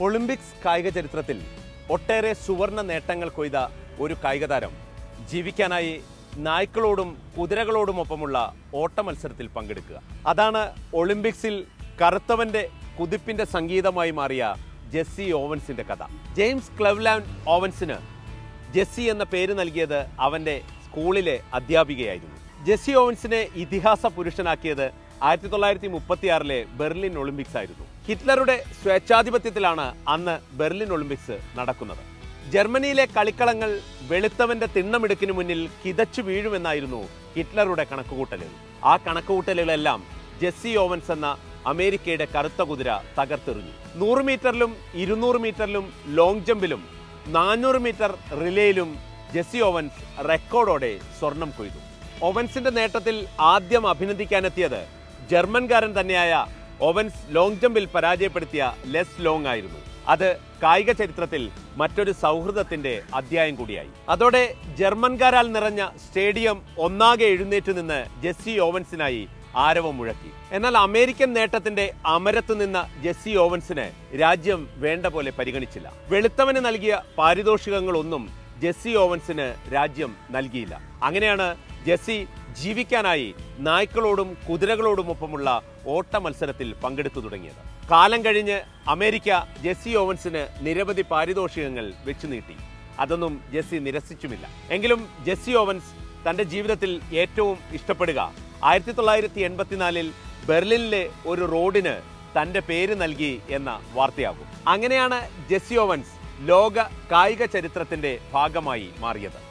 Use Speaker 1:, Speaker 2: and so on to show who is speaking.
Speaker 1: Olympics കായിക ചരിത്രത്തിൽ ഒട്ടേറെ സുവർണ നേട്ടങ്ങൾ കൊയ്ത ഒരു കായിക താരം. ജീവിക്കാനായി നായ്ക്കളോടും കുതിരകളോടുമൊപ്പമുള്ള ഓട്ട മത്സരത്തിൽ പങ്കെടുക്കുക. അതാണ് ഒളിമ്പിക്സിൽ കറുത്തവന്റെ കുതിപ്പിന്റെ സംഗീതമായി മാറിയ ജെസ്സി ഓവൻസിന്റെ കഥ. ജെയിംസ് ക്ലവ്ലാൻഡ് ഓവൻസിന് ജെസ്സി എന്ന പേര് നൽകിയത് അവന്റെ സ്കൂളിലെ അധ്യാപികയായിരുന്നു. ജെസ്സി ഓവൻസിനെ ഇതിഹാസ പുരുഷനാക്കിയത് ആയിരത്തി തൊള്ളായിരത്തി മുപ്പത്തിയാറിലെ ബെർലിൻ ഒളിമ്പിക്സ് ആയിരുന്നു. ഹിറ്റ്ലറുടെ സ്വേച്ഛാധിപത്യത്തിലാണ് അന്ന് ബെർലിൻ ഒളിമ്പിക്സ് നടക്കുന്നത്. ജർമ്മനിയിലെ കളിക്കളങ്ങൾ വെളുത്തവന്റെ തിണ്ണമിടുക്കിനു മുന്നിൽ കിതച്ചു വീഴുമെന്നായിരുന്നു ഹിറ്റ്ലറുടെ കണക്കുകൂട്ടലിൽ ആ കണക്കുകൂട്ടലുകളെല്ലാം ജെസ്സി ഓവൻസ് എന്ന അമേരിക്കയുടെ കറുത്ത കുതിര തകർത്തെറിഞ്ഞു. നൂറ് മീറ്ററിലും ഇരുന്നൂറ് മീറ്ററിലും ലോങ് ജമ്പിലും നാനൂറ് മീറ്റർ റിലേയിലും ജെസ്സി ഓവൻസ് റെക്കോർഡോടെ സ്വർണം കൊയ്തു. ഓവൻസിന്റെ നേട്ടത്തിൽ ആദ്യം അഭിനന്ദിക്കാനെത്തിയത് ജർമ്മൻകാരൻ തന്നെയായ ഓവൻസ് ലോങ് ജമ്പിൽ പരാജയപ്പെടുത്തിയ ലെസ് ലോങ് ആയിരുന്നു. അത് കായിക ചരിത്രത്തിൽ മറ്റൊരു സൗഹൃദത്തിന്റെ അധ്യായം കൂടിയായി. അതോടെ ജർമ്മൻകാരാൽ നിറഞ്ഞ സ്റ്റേഡിയം ഒന്നാകെ എഴുന്നേറ്റ് നിന്ന് ജെസ്സി ഓവൻസിനായി ആരവം മുഴക്കി. എന്നാൽ അമേരിക്കൻ നേട്ടത്തിന്റെ അമരത്ത് നിന്ന ജെസ്സി ഓവൻസിന് രാജ്യം വേണ്ട പോലെ പരിഗണിച്ചില്ല. വെളുത്തവന് നൽകിയ പാരിതോഷികങ്ങളൊന്നും ജെസ്സി ഓവൻസിന് രാജ്യം നൽകിയില്ല. അങ്ങനെയാണ് ജെസ്സി ജീവിക്കാനായി നായ്ക്കളോടും കുതിരകളോടുമൊപ്പമുള്ള ഓട്ട മത്സരത്തിൽ പങ്കെടുത്തു തുടങ്ങിയത്. കാലം കഴിഞ്ഞ് അമേരിക്ക ജെസ്സി ഓവൻസിന് നിരവധി പാരിതോഷികങ്ങൾ വെച്ചു നീട്ടി. അതൊന്നും ജെസ്സി നിരസിച്ചുമില്ല. എങ്കിലും ജെസ്സി ഓവൻസ് തന്റെ ജീവിതത്തിൽ ഏറ്റവും ഇഷ്ടപ്പെടുക ആയിരത്തി തൊള്ളായിരത്തി എൺപത്തിനാലിൽ ബെർലിനിലെ ഒരു റോഡിന് തന്റെ പേര് നൽകി എന്ന വാർത്തയാകും. അങ്ങനെയാണ് ജെസ്സി ഓവൻസ് ലോക കായിക ചരിത്രത്തിന്റെ ഭാഗമായി മാറിയത്.